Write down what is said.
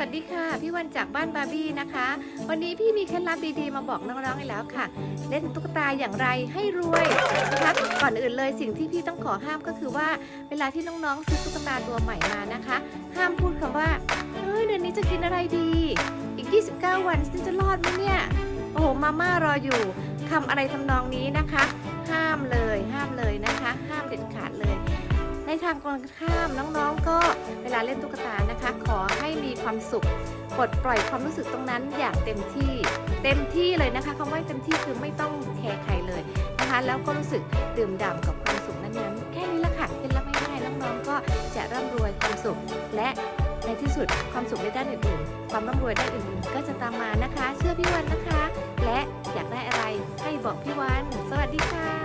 สวัสดีค่ะ พี่วันจากบ้านบาร์บี้นะคะ วันนี้พี่มีเคล็ดลับดีๆมาบอกน้องๆอีกแล้วค่ะ เล่นตุ๊กตาอย่างไรให้รวยนะคะก่อนอื่นเลยสิ่งที่พี่ต้องขอห้ามก็คือว่า เวลาที่น้องๆซื้อตุ๊กตาตัวใหม่มานะคะ ห้ามพูดคำว่าเฮ้ยเดือนนี้จะกินอะไรดี อีก 29 วันฉันจะรอดไหมเนี่ยโอ้โหมาม่ารออยู่คำอะไรทำนองนี้นะคะ ห้ามเลยห้ามเลยนะคะ ห้ามเด็ดขาดเลยางตรงข้ามน้องๆ ก็เวลาเล่นตุ๊กตานะคะ ขอให้มีความสุขปลดปล่อยความรู้สึกตรงนั้นอย่างเต็มที่ เต็มที่เลยนะคะคำว่าเต็มที่คือไม่ต้องแคร์ใครเลยนะคะ แล้วก็รู้สึกดื่มด่ำกับความสุขนั้นๆแค่นี้ละค่ะเคล็ดลับง่ายๆน้องๆก็จะร่ำรวยความสุข และในที่สุดความสุขในด้านอื่นๆ ความร่ำรวยด้านอื่นๆ ก็จะตามมานะคะ เชื่อพี่วันนะคะ และอยากได้อะไรให้บอกพี่วัน สวัสดีค่ะ